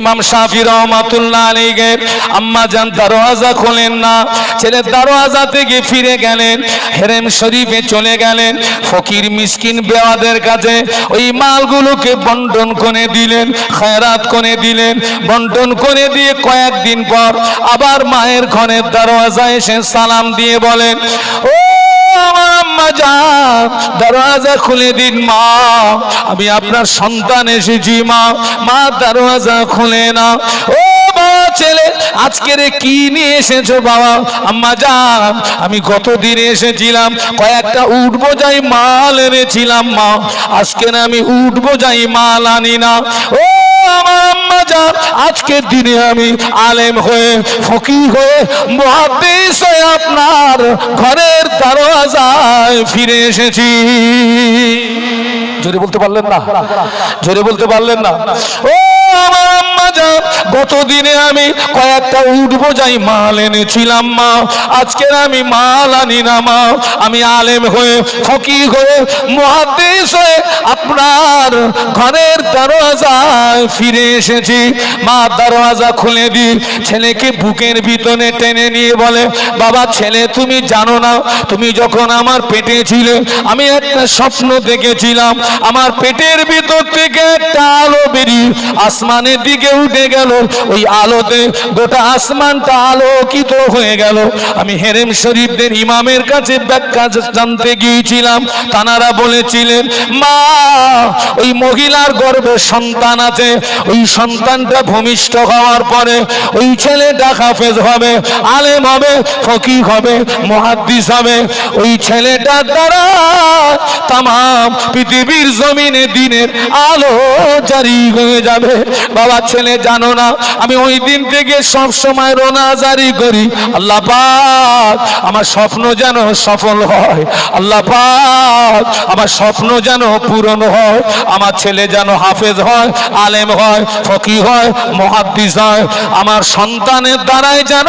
ইমাম শাফি রহমাতুল্লাহ আলাইহির আম্মা জান দরওয়াজা খোলেন না, ছেলে দরওয়াজা থেকে ফিরে গেলেন, হেরেম শরীফে চলে গেলেন, ফকির মিসকিন বেওয়াদের কাছে ওই মালগুলোকে বন্টন করে দিলেন, খায়রাত করে দিলেন, বন্টন করে দিয়ে কয়েকদিন পর আবার মায়ের ঘরের দরওয়াজা এসে সালাম দিয়ে বলেন, ও যান দরওয়াজা খুলে দিন মা। আমি আপনার সন্তান এসেছি মা। মা, দরওয়াজা খুলে না ও ছেলে আজকের কি নিয়ে এসেছ বাবা? আম্মা যান আমি গত দিন এসেছিলাম, কয়েকটা উঠবো যাই মাল এনেছিলাম মা। আজকে না আমি উঠবো যাই মাল আনি না। ও আমার আম্মা আজকের দিনে আমি আলেম হয়ে ফকি হয়ে মহাদেশ হয়ে আপনার ঘরের দরওয়াজায় ফিরে এসেছি। জোরে বলতে পারলেন না? জোরে বলতে পারলেন না? ও আমার আম্মা যান গত দিনে আমি কয়েকটা উঠ বোঝাই মাল এনেছিলাম, মা। আজকের আমি মাল আনি না, মা। আমি আলেম হয়ে ফকি হয়ে মহাদেশ হয়ে আপনার ঘরের দরওয়াজায় ফিরে এসেছি। মা দরওয়াজা খুলে দি ছেলেকে বুকের ভিতরে টেনে নিয়ে বলে, বাবা, ছেলে, তুমি জানো না, তুমি যখন আমার পেটে ছিলে, আমি একটা স্বপ্ন দেখেছিলাম। আমার পেটের ভিতর থেকে একটা আলো বেরিয়ে আসমানের দিকে উঠে গেল। ওই আলোতে গোটা আসমানটা আলোকিত হয়ে গেল। আমি হেরেম শরীফদের ইমামের কাছে ব্যাখ্যা জানতে গিয়েছিলাম। তানারা বলেছিলেন, মা, ওই মহিলার গর্ভে সন্তান আছে। ওই সন্তানটা ভূমিষ্ঠ হওয়ার পরে ওই ছেলেটা হাফেজ হবে, আলেম হবে ফকি হবে, মহাদ্দিস হবে। ওই ছেলেটার দ্বারা তাম পৃথিবীর জমিনে দিনের আলো জারি হয়ে যাবে। বাবা ছেলে জানো না, আমি ওই দিন থেকে সব সময় রোনা জারি করি। আল্লাহ পাক, আমার স্বপ্ন যেন সফল হয়। আল্লাহ পাক, আমার স্বপ্ন যেন পূরণ হয়। আমার ছেলে যেন হাফেজ হয়, আলেম হয় ফকি হয়, মহাদ্দিস হয়। আমার সন্তানের দ্বারাই যেন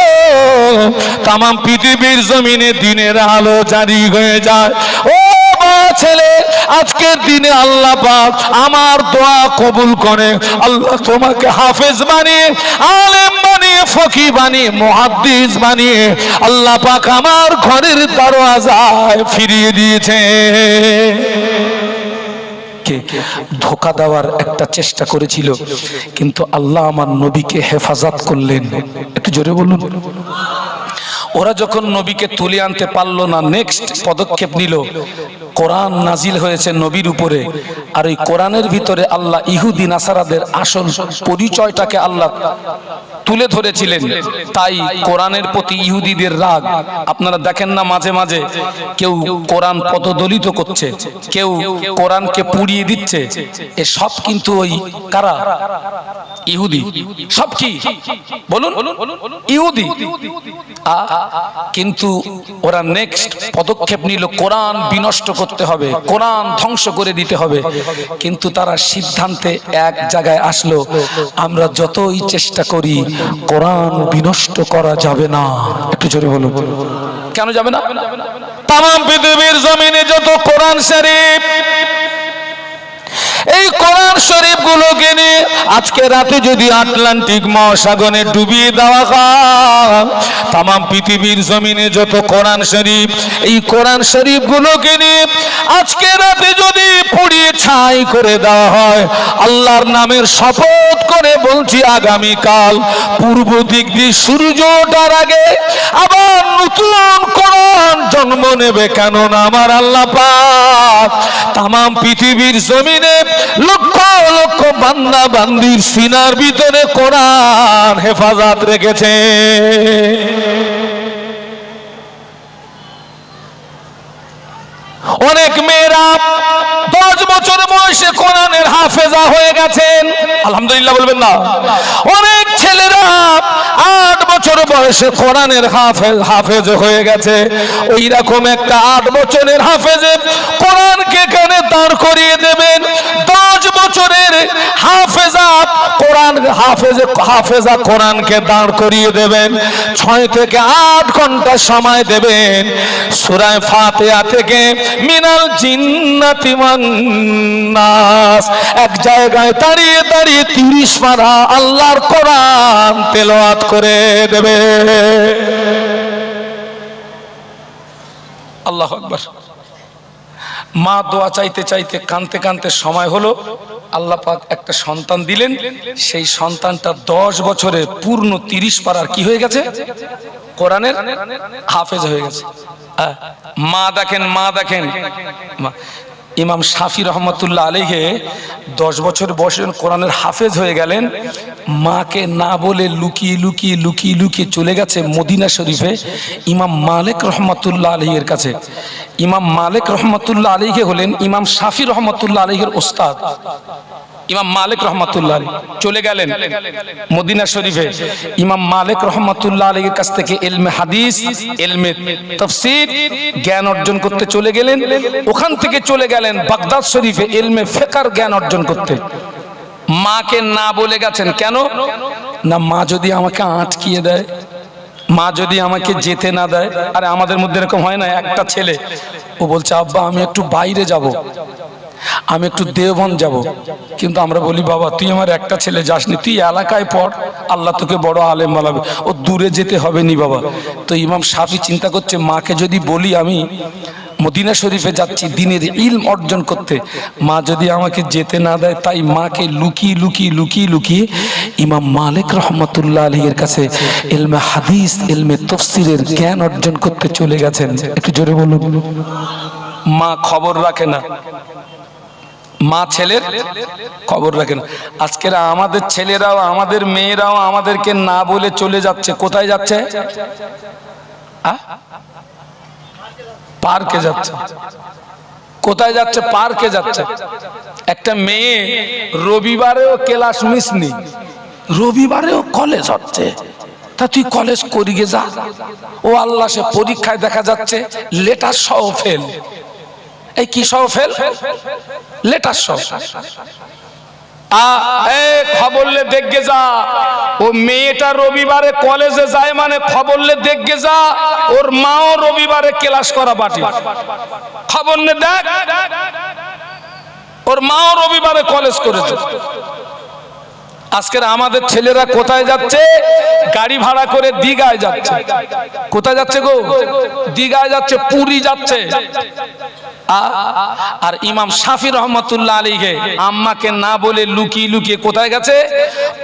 তাম পৃথিবীর জমিনে দিনের আলো জারি হয়ে যায়। ও ছেলে, আজকের দিনে আল্লাহ পাক আমার দোয়া কবুল করে আল্লাহ তোমাকে হাফেজ বানিয়ে, আলেম বানিয়ে ফকি বানিয়ে, মুহাদ্দিস বানিয়ে আল্লাহ পাক আমার ঘরের দরওয়াজায় ফিরিয়ে দিয়েছে। ধোকা দেওয়ার একটা চেষ্টা করেছিল, কিন্তু আল্লাহ আমার নবীকে হেফাজত করলেন। একটু জোরে বলুন। ওরা যখন নবীকে তুলে আনতে পারল না নেক্সট পদক্ষেপ নিল। কোরআন নাজিল হয়েছে নবীর উপরে। আর ওই কোরআনের ভিতরে আল্লাহ ইহুদি, নাসারাদের আসল পরিচয়টাকে আল্লাহ তুলে ধরেছিলেন। তাই কোরআনের প্রতি ইহুদিদের রাগ, আপনারা দেখেন না মাঝে মাঝে কেউ কোরআন পদদলিত করছে, কেউ কোরআনকে পুড়িয়ে দিচ্ছে। এ সব কিন্তু ওই কারা? ইহুদি। সব কি? বলুন। ইহুদি। আ- কিন্তু ওরা নেক্সট পদক্ষেপ নিল, কোরআন বিনষ্ট করতে হবে, কোরআন ধ্বংস করে দিতে হবে। কিন্তু তারা সিদ্ধান্তে এক জায়গায় আসলো, আমরা যতই চেষ্টা করি, কোরআন বিনষ্ট করা যাবে না। একটু জোরে বলুন। কেন যাবে না? তাম পৃথিবীর জমিনে যত কোরআন শরীফ এই কোরআন শরীফ গুলোকে নিয়ে আজকে রাতে যদি আটলান্টিক মহাসাগরে ডুবিয়ে দেওয়া হয় তাম পৃথিবীর জমিনে যত কোরআন শরীফ, এই কোরআন শরীফ গুলোকে নিয়ে আজকে রাতে যদি পুড়িয়ে ছাই করে দেওয়া হয়, আল্লাহর নামের শপথ করে বলছি আগামী কাল পূর্ব দিক দিয়ে সূর্য ওঠার আগে আবার নতুন কোরআন জন্ম নেবে কেননা আমার আল্লাহ পাক তাম পৃথিবীর জমিনে লক্ষ লক্ষ বান্দা বান্দির সিনার ভিতরে কোরআন হেফাজত রেখেছে। অনেক মেয়েরা দশ বছর বয়সে কোরআনের হাফেজা হয়ে গেছেন। আলহামদুলিল্লাহ বলবেন না। অনেক ছেলেরা বয়সে কোরআনের হাফেজ হাফেজ হয়ে গেছে। ওই রকম একটা আট বছরের হাফেজে কোরআনকে কানে দাঁড় করিয়ে দেবেন। দশ বছরের হাফেজা কোরআন হাফেজে হাফেজা কোরআনকে দাঁড় করিয়ে দেবেন। ছয় থেকে আট ঘণ্টা সময় দেবেন। সুরায় ফাতেয়া থেকে মিনাল জিন্নাতি নাস। এক জায়গায় দাঁড়িয়ে দাঁড়িয়ে তিরিশ পারা আল্লাহর কোরআন তেলাওয়াত করে দেবে। আল্লাহ আকবার। মা দোয়া চাইতে চাইতে কানতে কানতে সময় হলো। আল্লাহ পাক একটা সন্তান দিলেন। সেই সন্তানটা দশ বছরে পূর্ণ তিরিশ পারার কি হয়ে গেছে? কোরআনের হাফেজ হয়ে গেছে। মা দেখেন মা দেখেন। ইমাম শাফি রহমতুল্লাহ আলীকে দশ বছর বয়সে কোরআনের হাফেজ হয়ে গেলেন, মাকে না বলে লুকিয়ে লুকিয়ে লুকিয়ে লুকিয়ে চলে গেছে মদিনা শরীফে ইমাম মালিক রহমতুল্লাহ আলীর কাছে। ইমাম মালিক রহমতুল্লাহ আলীকে হলেন ইমাম শাফি রহমতুল্লাহ আলীর ওস্তাদ। ইমাম মালিক রহমতুল্লাহ চলে গেলেন মদিনা শরীফে। ইমাম মালিক রহমতুল্লাহ আলীর কাছ থেকে এলমে হাদিস, এলমে তফসির, জ্ঞান অর্জন করতে চলে গেলেন। ওখান থেকে চলে গেলেন বাগদাদ শরীফে এলমে ফেকার জ্ঞান অর্জন করতে। মাকে না বলে গেছেন, কেন? না, মা যদি আমাকে আটকিয়ে দেয়, মা যদি আমাকে যেতে না দেয়, আরে আমাদের মধ্যে এরকম হয় না, একটা ছেলে, ও বলছে, আব্বা, আমি একটু বাইরে যাব। আমি একটু দেওবন যাব। কিন্তু আমরা বলি, বাবা, তুই আমার একটা ছেলে যাসনি, তুই এলাকায় পড়, আল্লাহ তোকে বড় আলেম বানাবে। ও দূরে যেতে হবে নি, বাবা। তো ইমাম সাফি চিন্তা করছে, মাকে যদি বলি আমি, মদিনা শরীফে যাচ্ছি, দিনের ইলম অর্জন করতে, মা যদি আমাকে যেতে না দেয়, তাই মাকে লুকিয়ে লুকিয়ে লুকিয়ে লুকিয়ে ইমাম মালিক রহমতুল্লাহ আলীর কাছে এলমে হাদিস এলমে তফসিরের জ্ঞান অর্জন করতে চলে গেছেন। একটু জোরে বলুন। মা খবর রাখে না। মা ছেলের খবর রাখেন। আজকের আমাদের ছেলেরাও, আমাদের মেয়েরাও আমাদেরকে না বলে চলে যাচ্ছে। কোথায় যাচ্ছে? পার্কে যাচ্ছে। কোথায় যাচ্ছে? পার্কে যাচ্ছে। একটা মেয়ে রবিবারেও ক্লাস মিস নেই রবিবারেও কলেজ হচ্ছে। তা তুই কলেজ করিয়ে যা। ও আল্লাহ সে পরীক্ষায় দেখা যাচ্ছে, লেটার সহ ফেল এই কি সহ ফেল লেটার সহ আ, এ খবরলে দেখগে যা। ও মেয়েটা রবিবারে কলেজে যায় মানে যা, ওর মাও রবিবারে ক্লাস করা খবর নে দেখ, ওর মাও রবিবারে কলেজ করেছে। আজকের আমাদের ছেলেরা কোথায় যাচ্ছে? গাড়ি ভাড়া করে দিঘায় যাচ্ছে। কোথায় যাচ্ছে গো? দিঘায় যাচ্ছে, পুরী যাচ্ছে। আর ইমাম শাফি রহমতুল্লাহ আলীকে আম্মাকে না বলে লুকিয়ে লুকিয়ে কোথায় গেছে?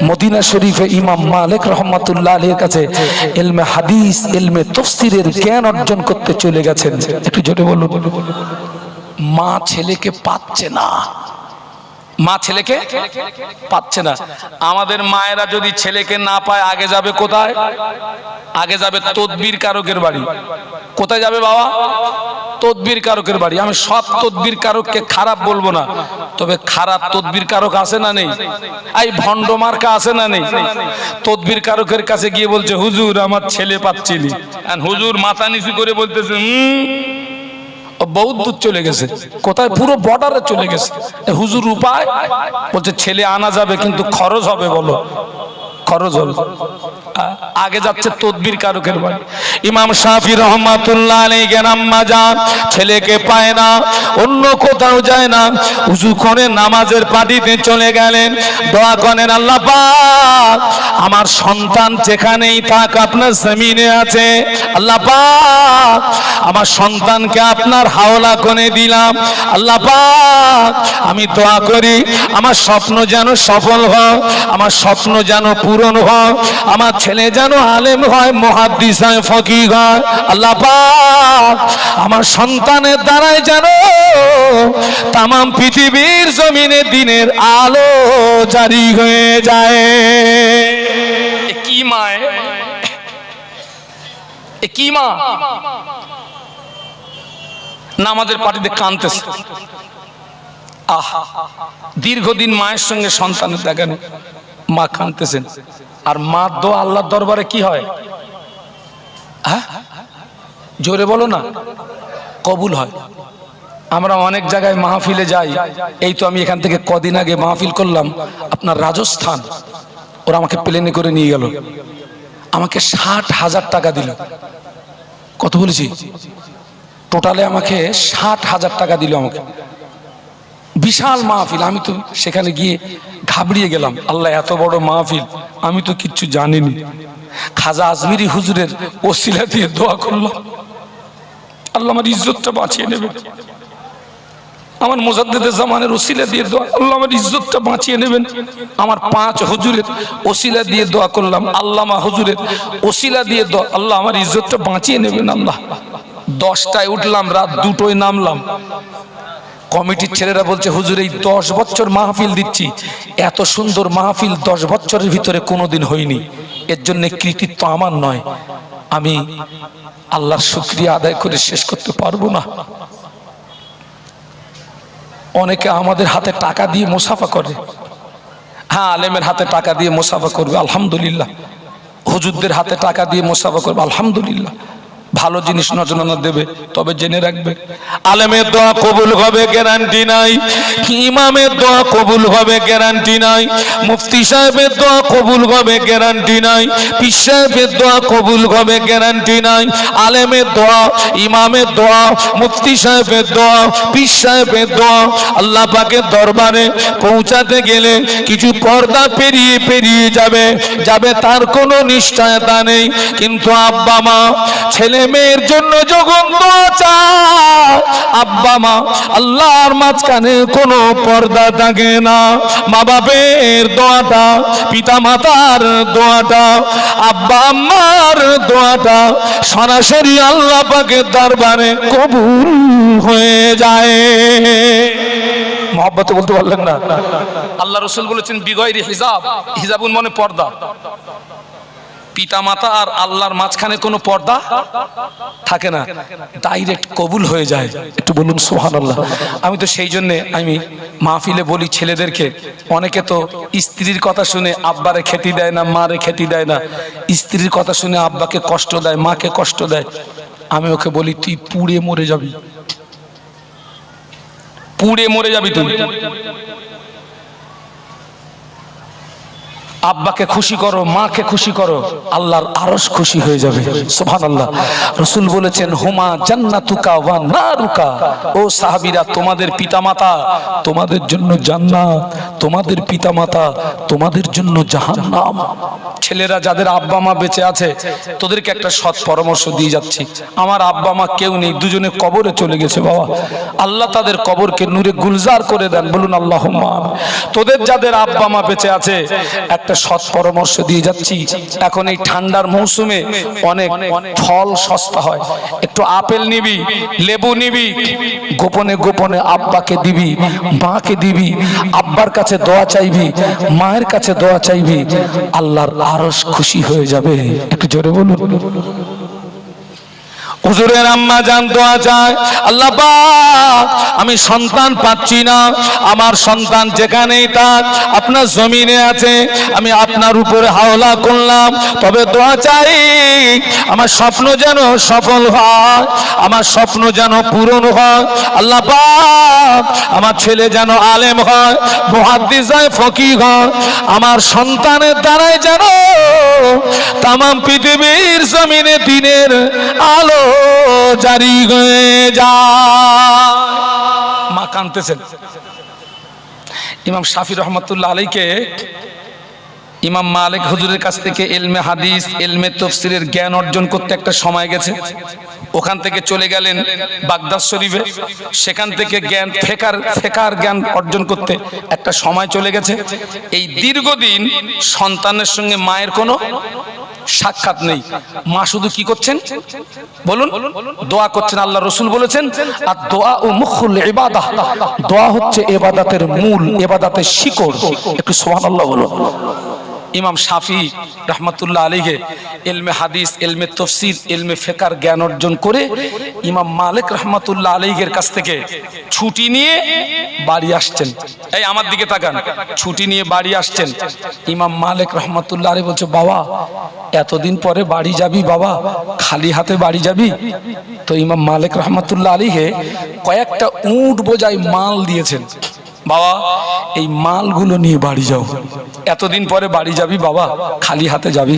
মদিনা শরীফে ইমাম মালিক রহমতুল্লাহ আলীর কাছে এলমে হাদিস, এলমে তফসিরের জ্ঞান অর্জন করতে চলে গেছেন। একটু জোরে বলুন। মা ছেলেকে পাচ্ছে না। মা ছেলেকে? পাচ্ছে না। আমাদের মায়েরা যদি ছেলেকে না পায়, আগে যাবে কোথায়? আগে যাবে তদবির কারকের বাড়ি। কোথায় যাবে বাবা? তদবির কারকের বাড়ি। আমি সব তদবির কারককে খারাপ বলব না, তবে খারাপ তদবির কারক আছে না নেই? এই ভণ্ড মার্কা আছে না নেই? তদবির কারকের কাছে গিয়ে বলছে, হুজুর, আমার ছেলে পাচ্ছিনি আর হুজুর মাথা নিচু করে বলতেছে, হুম বহুত দূর চলে গেছে। কোথায়? পুরো বর্ডারে চলে গেছে। হুজুর উপায়? বলছে, ছেলে আনা যাবে, কিন্তু খরচ হবে বলো। খরচ হবে। আগে যাচ্ছে তদবির কারকের বাড়ি। ইমাম শাফি রহমাতুল্লাহ আলাইহি গেরাম্মা যান, ছেলেকে পায় না, অন্য কোথাও যায় না। উজু করে নামাজের পাটিতে চলে গেলেন। দোয়া করেন, আল্লাহ পাক, আমার সন্তান যেখানেই থাক আপনার জমিনে আছে। আল্লাহ পাক, আমার সন্তানকে আপনার হাওলা করে দিলাম। আল্লাহ পাক, আমি দোয়া করি, আমার স্বপ্ন যেন সফল হয়, আমার স্বপ্ন যেন পূরণ হয়, আমার ছেলে যেন আলেম হয়, মহাদ্দিস হয় ফকি হয়। আল্লাহ আমার সন্তানের দ্বারাই যেন তামাম পৃথিবীর জমিনে দিনের আলো জারি হয়ে যায়। কি মায় কি মা? নামাজের পার্টিতে কানতেছে আহা, দীর্ঘদিন মায়ের সঙ্গে সন্তানের দেখা মা কানতেছেন আর মা দো আল্লাহর দরবারে কি হয়? হ্যাঁ? জোরে বলো না। কবুল হয়। আমরা অনেক জায়গায় মাহফিলে যাই। এই তো আমি এখান থেকে কদিন আগে মাহফিল করলাম। আপনার রাজস্থান। ওরা আমাকে প্লেনে করে নিয়ে গেল। আমাকে ষাট হাজার টাকা দিল। কত বলেছি? টোটালে আমাকে ষাট হাজার টাকা দিল আমাকে। বিশাল মাহফিল। আমি তো সেখানে গিয়ে ঘাবড়িয়ে গেলাম। আল্লাহ, এত বড় মাহফিল। আমি তো কিচ্ছু জানিনি। খাজা আজমিরি হুজুরের ওসিলা দিয়ে দোয়া করলাম আল্লাহ আমার ইজ্জতটা বাঁচিয়ে নেবে। আমার মোজাদ্দেদের জামানের ওসিলা দিয়ে দোয়া আল্লাহ আমার ইজ্জতটা বাঁচিয়ে নেবেন। আমার পাঁচ হুজুরের ওসিলা দিয়ে দোয়া করলাম। আল্লামা হুজুরের ওসিলা দিয়ে দোয়া আল্লাহ আমার ইজ্জতটা বাঁচিয়ে নেবেন আল্লাহ। দশটায় উঠলাম, রাত দুটোয় নামলাম। কমিটির ছেলেরা বলছে, হুজুর, এই দশ বছর মাহফিল দিচ্ছি। এত সুন্দর মাহফিল দশ বছরের ভিতরে কোনোদিন হয়নি। এর জন্য কৃতিত্ব আমার নয়। আমি আল্লাহর শুক্রিয়া আদায় করে শেষ করতে পারব না। অনেকে আমাদের হাতে টাকা দিয়ে মুসাফা করে। হ্যাঁ আলেমের হাতে টাকা দিয়ে মুসাফা করবে, আলহামদুলিল্লাহ। হুজুরদের হাতে টাকা দিয়ে মুসাফা করবে, আলহামদুলিল্লাহ। ভালো জিনিস নজরানা দেবে তবে জেনে রাখবে আলেমের দোয়া কবুল হবে গ্যারান্টি নাই। ইমামের দোয়া কবুল হবে গ্যারান্টি নাই। মুফতি সাহেবের দোয়া কবুল হবে গ্যারান্টি নাই। পীর সাহেবের দোয়া কবুল হবে গ্যারান্টি নাই। আলেমের দোয়া ইমামের দোয়া মুফতি সাহেবের দোয়া পীর সাহেবের দোয়া আল্লাহ পাকের দরবারে পৌঁছাতে গেলে কিছু পর্দা পেরিয়ে পেরিয়ে যাবে যাবে তার কোনো নিশ্চয়তা নেই। কিন্তু আব্বা মা ছেলে মেয়ের জন্য যখন আব্বা মা, আল্লাহর মাঝখানে কোনো পর্দা থাকে না। মা বাপের দোয়াটা, পিতা মাতার দোয়াটা, আব্বা আম্মার দোয়াটা সরাসরি আল্লাহ পাকের দরবারে কবুল হয়ে যায়। মহব্বত বলতে পারলেন না। আল্লাহ রসুল বলেছেন, বিগয়ের হিজাব, হিজাবুন মানে পর্দা। পিতা মাতা আর আল্লাহর মাঝখানে কোনো পর্দা থাকে না ডাইরেক্ট কবুল হয়ে যায়। একটু বলুন সোহান আল্লাহ আমি তো সেই জন্যে আমি মাহফিলে বলি ছেলেদেরকে, অনেকে তো স্ত্রীর কথা শুনে আব্বারে খেতি দেয় না, মারে খেতি দেয় না। স্ত্রীর কথা শুনে আব্বাকে কষ্ট দেয়, মাকে কষ্ট দেয়। আমি ওকে বলি, তুই পুড়ে মরে যাবি। পুড়ে মরে যাবি তুই। আব্বাকে খুশি করো, মাকে খুশি করো, আল্লাহর আরস খুশি হয়ে যাবে। সুবহান আল্লাহ রসুল বলেছেন, হুমা জান্নাতুকা ওয়া নারুকা। ও সাহাবীরা, তোমাদের পিতামাতা তোমাদের জন্য জান্নাত, তোমাদের পিতামাতা তোমাদের জন্য জাহান্নাম। ছেলেরা, যাদের আব্বা মা বেঁচে আছে, তোদেরকে একটা সৎ পরামর্শ দিয়ে যাচ্ছি। আমার আব্বা মা কেউ নেই, দুজনে কবরে চলে গেছে বাবা। আল্লাহ তাদের কবরকে নূরে গুলজার করে দেন, বলুন আল্লাহ তোদের যাদের আব্বা মা বেঁচে আছে, একটা সৎ পরামর্শ দিয়ে যাচ্ছি। এখন এই ঠান্ডার মৌসুমে অনেক ফল সস্তা হয়। একটু আপেল নিবি, লেবু নিবি, গোপনে গোপনে আব্বাকে দিবি, মাকে দিবি, আব্বার কাছে দোয়া চাইবি, মায়ের কাছে দোয়া চাইবি, আল্লাহর আরস খুশি হয়ে যাবে। একটু জোরে বলুন। হুজুরের আম্মা জান দোয়া চায় আল্লাহ আমি সন্তান পাচ্ছি না, আমার সন্তান যেখানেই থাক, আপনার জমিনে আছে, আমি আপনার উপরে হাওলা করলাম, তবে দোয়া চাই, আমার স্বপ্ন যেন সফল হয়, আমার স্বপ্ন যেন পূরণ হয়, আল্লাহ আমার ছেলে যেন আলেম হয়, মুহাদ্দিস হয়, ফকিহ হয়, আমার সন্তানের দ্বারাই যেন তামাম পৃথিবীর জমিনে দিনের আলো জারি হয়ে যায় মা কানতেছেন ইমাম শাফি রহমতুল্লাহ আলীকে ইমাম মালিক হুজুরের কাছ থেকে এলমে হাদিস, এলমে তফসিরের জ্ঞান অর্জন করতে একটা সময় গেছে। ওখান থেকে চলে গেলেন বাগদাদ শরীফে। সেখান থেকে জ্ঞান, ফেকার ফেকার জ্ঞান অর্জন করতে একটা সময় চলে গেছে। এই দীর্ঘদিন সন্তানের সঙ্গে মায়ের কোনো সাক্ষাৎ নেই। মা শুধু কি করছেন? বলুন, দোয়া করছেন আল্লাহ রসুল বলেছেন, আর দোয়া ও মুখুল এবাদা দোয়া হচ্ছে এবাদাতের মূল, এবাদাতের শিকড়। একটু সোহান আল্লাহ বলুন। ইমাম শাফি রহমতুল্লাহ আলীকে এলমে হাদিস এলমে তফসির এলমে ফেকার জ্ঞান অর্জন করে ইমাম মালিক রহমতুল্লাহ আলীগের কাছ থেকে ছুটি নিয়ে বাড়ি আসছেন। এই আমার দিকে তাকান। ছুটি নিয়ে বাড়ি আসছেন। ইমাম মালিক রহমতুল্লাহ আলী বলছে, বাবা, এতদিন পরে বাড়ি যাবি বাবা? খালি হাতে বাড়ি যাবি? তো ইমাম মালিক রহমতুল্লাহ আলীকে কয়েকটা উট বোঝাই মাল দিয়েছেন। বাবা, এই মালগুলো নিয়ে বাড়ি যাও। এতদিন পরে বাড়ি যাবি বাবা, খালি হাতে যাবি।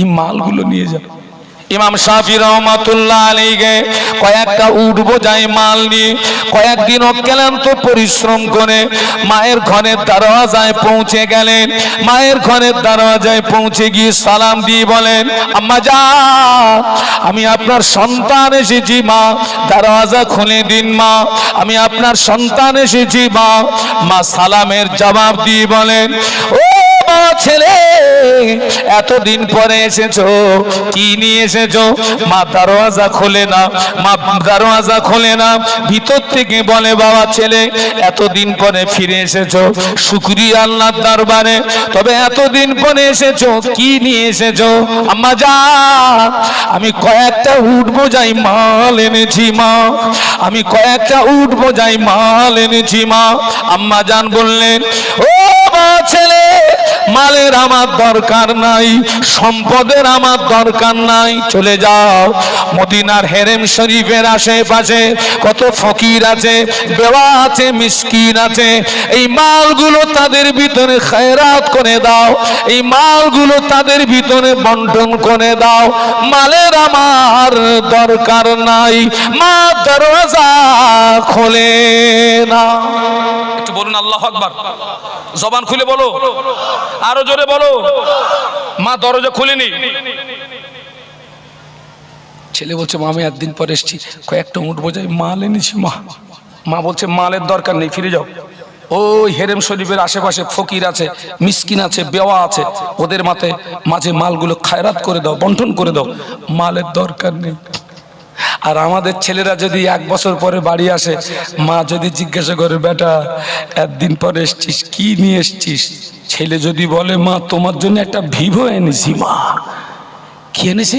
এই মালগুলো নিয়ে যাও ইমাম শাফি রহমাতুল্লাহ আলীকে কয়েকটা উঠ বোঝাই মাল নিয়ে কয়েকদিন অক্লান্ত পরিশ্রম করে মায়ের ঘরের দরওয়াজায় পৌঁছে গেলেন। মায়ের ঘরের দরওয়াজায় পৌঁছে গিয়ে সালাম দিয়ে বলেন, আম্মা যা, আমি আপনার সন্তান এসেছি, মা। দরওয়াজা খুলে দিন, মা। আমি আপনার সন্তান এসেছি, মা। মা সালামের জবাব দিয়ে বলেন, ও ছেলে, এতদিন পরে এসেছ, কি নিয়ে এসেছ? মা দরওয়াজা খোলে না, মা দরওয়াজা খোলে না। ভিতর থেকে বলে, বাবা ছেলে, এতদিন পরে ফিরে এসেছ, শুক্রিয়া আল্লাহর দরবারে। তবে এতদিন পরে এসেছ, কি নিয়ে এসেছ? আম্মা যা, আমি কয়েকটা উঠ বোঝাই, মাল এনেছি মা। আমি কয়েকটা উঠ বোঝাই, মাল এনেছি মা। আম্মা জান বললেন, ও মা ছেলে মালের আমার দরকার নাই, সম্পদের আমার দরকার নাই, চলে যাও। মদিনার হেরেম শরীফের আশেপাশে কত ফকির আছে, বেওয়া আছে, মিসকিন আছে। এই মালগুলো তাদের ভিতরে খেরাত করে দাও, এই মালগুলো তাদের ভিতরে বন্টন করে দাও। মালের আমার দরকার নাই, মা দরওয়াজা খোলে না। একটু বলুন, আল্লাহ আকবার। জবান খুলে বলো। আরও জোরে বলো। মা দরজা খুলিনি। ছেলে বলছে, মা, আমি একদিন পরে এসছি। কয়েকটা উঠ বোঝাই, মাল এনেছি, মা। মা বলছে, মালের দরকার নেই, ফিরে যাও। ওই হেরেম শরীফের আশেপাশে ফকির আছে, মিসকিন আছে, বেওয়া আছে। ওদের মাথায় মাঝে মালগুলো খায়রাত করে দাও, বন্টন করে দাও। মালের দরকার নেই। আর আমাদের ছেলেরা যদি এক বছর পরে বাড়ি আসে, মা যদি জিজ্ঞাসা করে, বেটা, একদিন পরে এসছিস, কি নিয়ে এসছিস? ছেলে যদি বলে, মা, তোমার জন্য একটা ভিভো এনেছি, মা। কি এনেছি?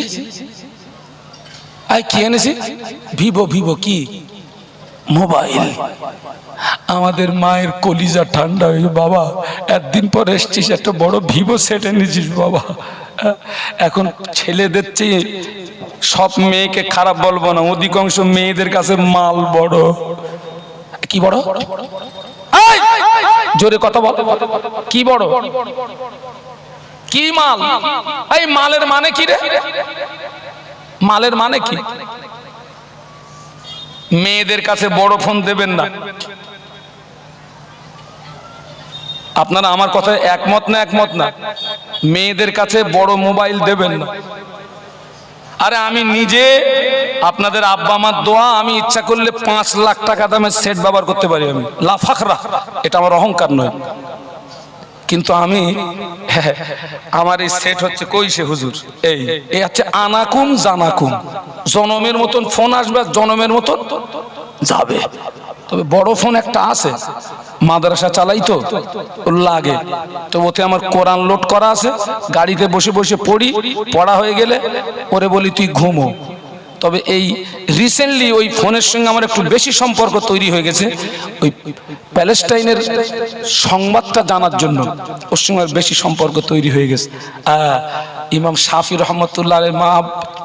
আই কি এনেছি? ভিভো ভিভো কি? মোবাইল। আমাদের মায়ের কলিজা ঠান্ডা হয়ে বাবা, একদিন পরে এসছিস, একটা বড় ভিভো সেট এনেছিস, বাবা। এখন ছেলেদের চেয়ে সব মেয়েকে খারাপ বলব না, অধিকাংশ মেয়েদের কাছে মাল বড়। কি বড়? জোরে কথা বল। কি বড়? কি মাল? এই, মালের মানে কি রে? মালের মানে কি? মেয়েদের কাছে বড় ফোন দেবেন না। আপনারা আমার কথায় একমত না একমত না? মেয়েদের কাছে বড় মোবাইল দেবেন না। আরে আমি নিজে, আপনাদের আব্বা মার দোয়া, আমি ইচ্ছা করলে পাঁচ লাখ টাকা দামের সেট ব্যবহার করতে পারি আমি। লাফাখরা এটা আমার অহংকার নয়। কিন্তু আমি, আমার এই সেট হচ্ছে কইসে হুজুর? এই এই হচ্ছে আনাকুম জানাকুম। জনমের মতন ফোন আসবে জনমের মতন যাবে। তবে বড় ফোন একটা আছে, মাদ্রাসা চালাই তো লাগে। তো ওতে আমার কোরআন লোড করা আছে, গাড়িতে বসে বসে পড়ি, পড়া হয়ে গেলে, ওরে বলি, তুই ঘুমো। তবে এই রিসেন্টলি ওই ফোনের সঙ্গে আমার একটু বেশি সম্পর্ক তৈরি হয়ে গেছে। ওই প্যালেস্টাইনের সংবাদটা জানার জন্য ওর সঙ্গে বেশি সম্পর্ক তৈরি হয়ে গেছে। ইমাম শাফি রহমতুল্লাহ মা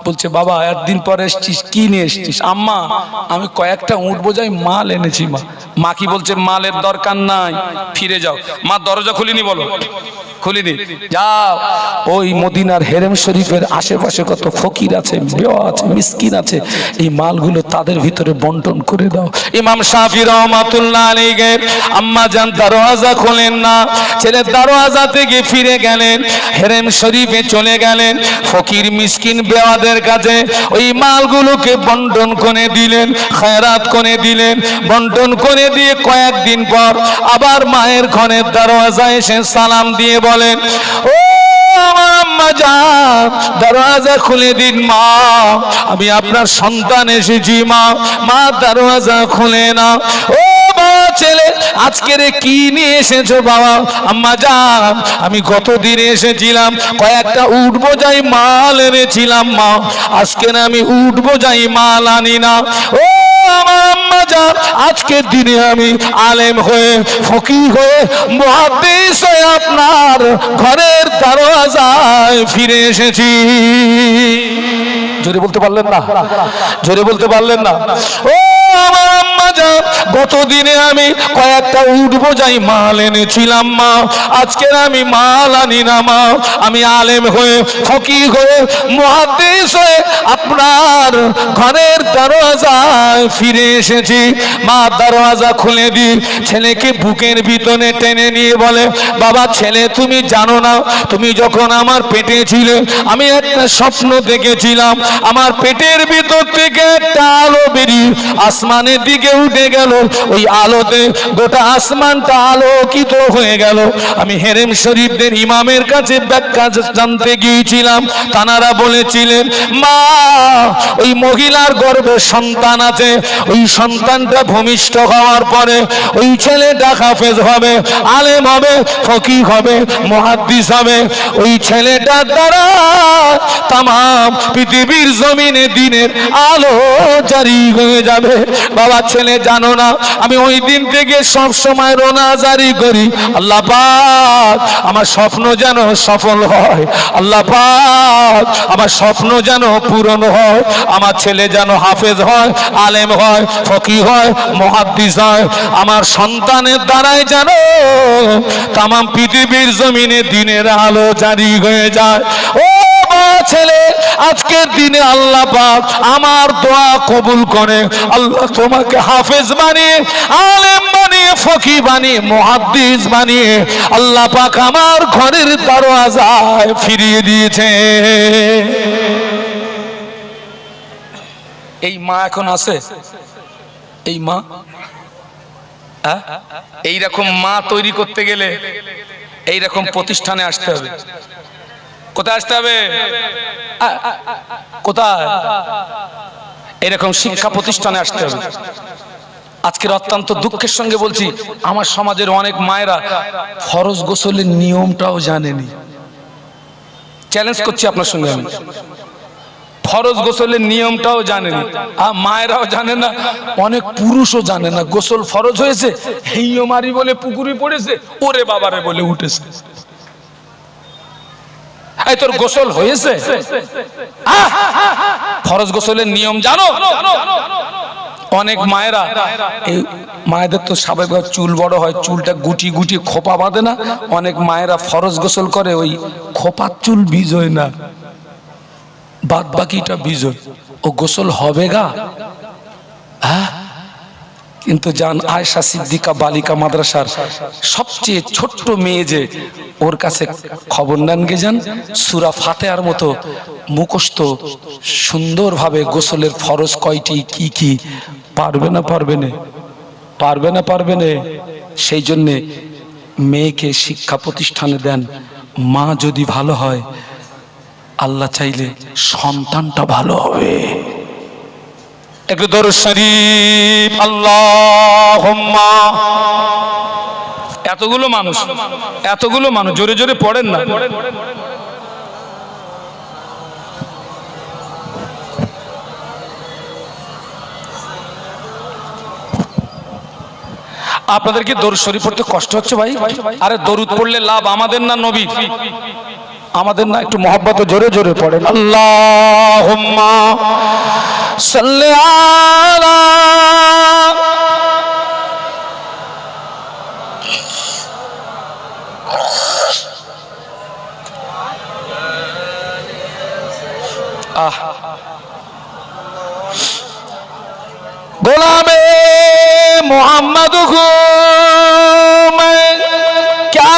বলছে, বাবা, একদিন পরে এসছিস, কি নিয়ে এসছিস? আম্মা, আমি কয়েকটা উঁট বোঝাই মাল এনেছি, মা। মা কি বলছে, মালের দরকার নাই, ফিরে যাও। মা, দরজা খুলিনি বলো। খুলিনি। যাও। ওই মদিনার হেরেম শরীফের আশেপাশে কত ফকির আছে বেওয়া আছে মিসকিন আছে। এই মালগুলো তাদের ভিতরে বন্টন করে দাও। ইমাম শাফি রহমাতুল্লাহ আলাইহির আম্মা জান দরওয়াজা খোলেন না। ছেলে দরওয়াজা থেকে ফিরে গেলেন, হেরেম শরীফে চলে গেলেন, ফকির, মিসকিন বেওয়াদের কাছে ওই মালগুলোকে বন্টন করে দিলেন, খায়রাত করে দিলেন, বন্টন করে দিয়ে কয়েকদিন পর আবার মায়ের ঘরের দরওয়াজা এসে সালাম দিয়ে বলেন, ও যান দরওয়াজা খুলে দিন মা। আমি আপনার সন্তান এসেছি মা। মা, দরওয়াজা খুলে না। ও ছেলে আজকের এ কি নিয়ে এসেছ বাবা? আম্মা যান, আমি গত দিনে এসেছিলাম, কয়েকটা উঠ বোঝাই মাল এনেছিলাম মা। আজকে না আমি উঠ বোঝাই মাল আনি না। ও যান আজকের দিনে আমি আলেম হয়ে, ফকির হয়ে মহাদেশ হয়ে আপনার ঘরের দরওয়াজায় ফিরে এসেছি। জোরে বলতে পারলেন না? জোরে বলতে পারলেন না? ও আমার আম্মা যান গত দিনে আমি কয়েকটা উঠবো যাই মাল এনেছিলাম, মা। আজকের আমি মাল আনি না, মা। আমি আলেম হয়ে, ফকির হয়ে মহাদেশ হয়ে আপনার ঘরের দরওয়াজায় ফিরে এসেছি। মা, দরওয়াজা খুলে দি ছেলেকে বুকের ভিতরে টেনে নিয়ে বলে, বাবা, ছেলে, তুমি জানো না, তুমি যখন আমার পেটে ছিলে, আমি একটা স্বপ্ন দেখেছিলাম। আমার পেটের ভিতর থেকে একটা আলো বেরিয়ে আসমানের দিকে উঠে গেল, ওই আলোতে গোটা আসমানটা আলোকিত হয়ে গেল। আমি হেরেম শরীফদের ইমামের কাছে ব্যাখ্যা জানতে গিয়েছিলাম। তানারা বলেছিলেন, মা, ওই মহিলার গর্ভে সন্তান আছে। ওই সন্তানটা ভূমিষ্ঠ হওয়ার পরে ওই ছেলেটা হাফেজ হবে, আলেম হবে ফকি হবে, মহাদ্দিস হবে। ওই ছেলেটার দ্বারা তাম পৃথিবীর জমিনে দিনের আলো জারি হয়ে যাবে। বাবা ছেলে জানো না, আমি ওই দিন থেকে সব সময় রোনা জারি করি। আল্লাহ পাক, আমার স্বপ্ন যেন সফল হয়। আল্লাহ পাক, আমার স্বপ্ন যেন পূরণ হয়। আমার ছেলে যেন হাফেজ হয়, আলেম হয়, ফকি হয়, মহাদ্দিস হয়। আমার সন্তানের দ্বারাই যেন তাম পৃথিবীর জমিনে দিনের আলো জারি হয়ে যায়। ও মা ছেলে, আজকের দিনে আল্লাহ পাক আমার দোয়া কবুল করে। আল্লাহ তোমাকে হাফেজ বানিয়ে, আলেম বানিয়ে ফকি বানিয়ে, মহাদ্দিস বানিয়ে আল্লাহ পাক আমার ঘরের দরওয়াজায় ফিরিয়ে দিয়েছে। এই মা এখন আছে? এই মা? হ্যাঁ? এইরকম মা তৈরি করতে গেলে এইরকম প্রতিষ্ঠানে আসতে হবে। কোথায় আসতে হবে? কোথায়? এরকম শিক্ষা প্রতিষ্ঠানে আসতে হবে। আজকের অত্যন্ত দুঃখের সঙ্গে বলছি, আমার সমাজের অনেক মায়েরা ফরজ গোসলের নিয়মটাও জানেনি। চ্যালেঞ্জ করছি আপনার সঙ্গে আমি। ফরজ গোসলের নিয়মটাও জানেনি। আর মায়েরাও জানে না, অনেক পুরুষও জানে না। গোসল ফরজ হয়েছে হেইও মারি বলে পুকুরে পড়েছে, ওরে বাবারে বলে উঠেছে। এই তোর গোসল হয়েছে! ফরজ গোসলের নিয়ম জানো? অনেক মায়েরা, এই মায়েদের তো স্বাভাবিক চুল বড় হয়, চুলটা গুটি গুটি খোপা বাঁধে না। অনেক মায়েরা ফরজ গোসল করে, ওই খোপার চুল বীজ হয় না। বাদ বাকিটা বীজ হয় ও গোসল হবে গা? হ্যাঁ কিন্তু জান আয়সা সিদ্দিকা বালিকা মাদ্রাসার সবচেয়ে ছোট্ট মেয়ে যে, ওর কাছে খবর নেন গে যান সুরা ফাতেহার মতো মুখস্থ সুন্দরভাবে গোসলের ফরজ কয়টি, কি কি? পারবে না পারবে না? পারবে না পারবে না? সেই জন্যে মেয়েকে শিক্ষা প্রতিষ্ঠানে দেন। মা যদি ভালো হয়, আল্লাহ চাইলে সন্তানটা ভালো হবে। একটু দরুদ শরীফ আল্লাহ এতগুলো মানুষ এতগুলো মানুষ, জোরে জোরে পড়েন না। আপনাদের কি দরুদ শরীফ পড়তে কষ্ট হচ্ছে ভাই? আরে দরুদ পড়লে লাভ আমাদের না নবী আমাদের না একটু মহব্বত জোরে জোরে পড়ে আল্লাহ গোলামে মোহাম্মদ क्या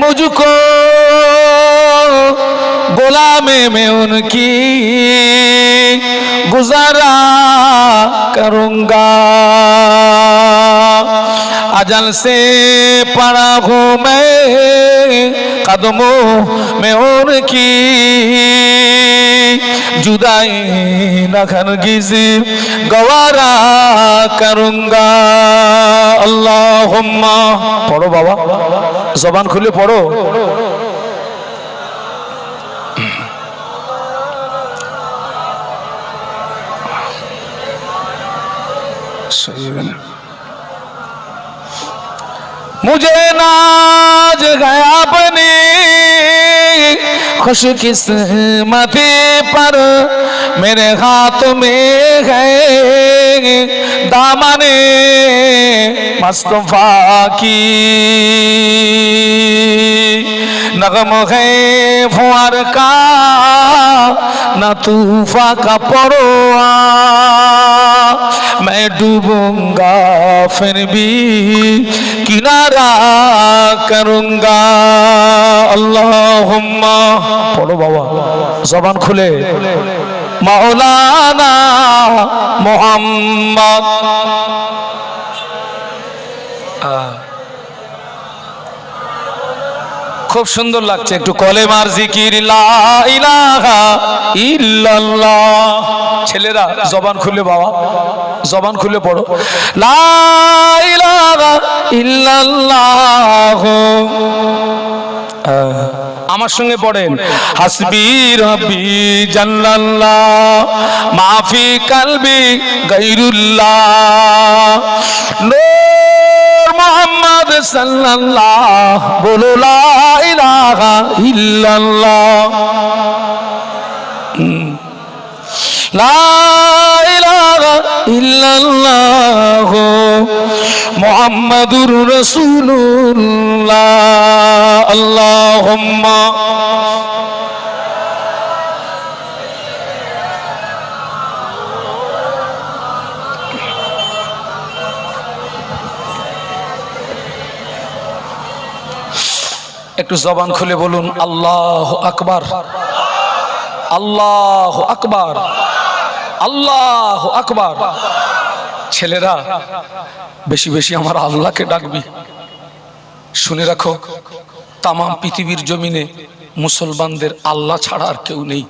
मुझको गुलामे में उनकी गुजारा करूंगा अजल से पड़ा हूँ मैं कदमों में उनकी जुदाई न हरगिज गवारा करूंगा अल्लाहुम्मा पढ़ो बाबा जबान खुले पड़ो मुझे नाज गया अपनी खुश किस्मती पर मेरे हाथ में है दामने मुस्तफा की नगम है फुआर का न तूफा का परोआ मैं डूबूंगा फिर भी किनारा करूंगा अल्लाहुम्मा पढ़ो बाबा जबान खुले মাওলানা মোহাম্মদ আহ। খুব সুন্দর লাগছে। একটু কলেমার জিকির ছেলেরা, জবান খুলে বাবা, জবান খুলে পড়ো। আমার সঙ্গে পড়েন। হাসবি রব্বি জাল্লাল্লাহ, মাফি কালবি গাইরুল্লাহ। নূর মোহাম্মদ সাল্লাল্লাহ বলো লা ইলাহা ইল্লাল্লাহ। লা ইলাহা ইল্লাল্লাহ একটু জবান খুলে বলুন, আল্লাহ আকবার। আল্লাহ আকবার। আল্লাহ আকবার। ছেলেরা, বেশি বেশি আমার আল্লাহকে ডাকবি। শুনে রাখো, তামাম পৃথিবীর জমিনে মুসলমানদের আল্লাহ ছাড়া আর কেউ নেই।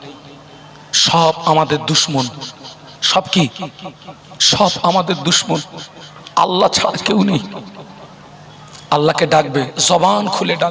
সব আমাদের দুশ্মন। সব কি? সব আমাদের দুশ্মন। আল্লাহ ছাড়া কেউ নেই। আল্লাহকে ডাকবে, জবান খুলে ডাক।